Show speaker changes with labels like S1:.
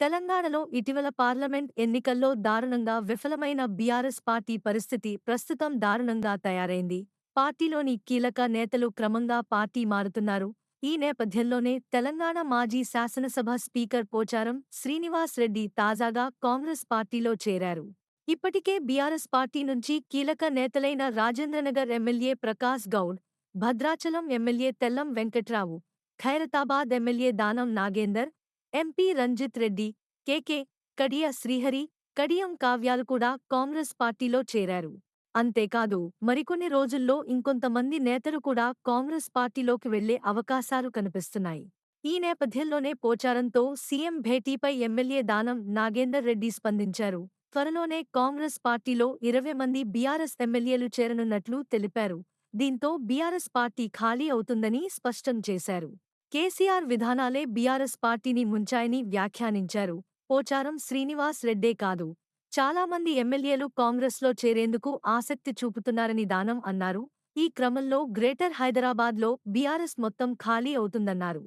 S1: తెలంగాణలో ఇటీవల పార్లమెంట్ ఎన్నికల్లో దారుణంగా విఫలమైన బీఆర్ఎస్ పార్టీ పరిస్థితి ప్రస్తుతం దారుణంగా తయారైంది. పార్టీలోని కీలక నేతలు క్రమంగా పార్టీ మారుతున్నారు. ఈ నేపథ్యంలోనే తెలంగాణ మాజీ శాసనసభ స్పీకర్ పోచారం శ్రీనివాస్ రెడ్డి తాజాగా కాంగ్రెస్ పార్టీలో చేరారు. ఇప్పటికే బీఆర్ఎస్ పార్టీ నుంచి కీలక నేతలైన Rajendranagar MLA Prakash Goud Bhadrachalam MLA Tellam Venkatrao Khairatabad MLA Danam Nagender MP Ranjith Reddy KK Kadiya Srihari Kadiyam కావ్యాలు కూడా కాంగ్రెస్ పార్టీలో చేరారు. అంతేకాదు మరికొన్ని రోజుల్లో ఇంకొంతమంది నేతలు కూడా కాంగ్రెస్ పార్టీలోకి వెళ్ళే అవకాశాలు కనిపిస్తున్నాయి. ఈ నేపథ్యంలోనే పోచారంతో సీఎం భేటీపై ఎమ్మెల్యే దానం నాగేందర్ రెడ్డి స్పందించారు. త్వరలోనే కాంగ్రెస్ పార్టీలో ఇరవై మంది బీఆర్ఎస్ ఎమ్మెల్యేలు చేరనున్నట్లు తెలిపారు. దీంతో బీఆర్ఎస్ పార్టీ ఖాళీ అవుతుందని స్పష్టం చేశారు. కేసీఆర్ విధానాలే బీఆర్ఎస్ పార్టీని ముంచాయని వ్యాఖ్యానించారు. పోచారం శ్రీనివాస్ రెడ్డే కాదు. చాలామంది ఎమ్మెల్యేలు కాంగ్రెస్లో చేరేందుకు ఆసక్తి చూపుతున్నారని దానం అన్నారు. ఈ క్రమంలో గ్రేటర్ హైదరాబాద్లో బీఆర్ఎస్ మొత్తం ఖాళీ అవుతుందన్నారు.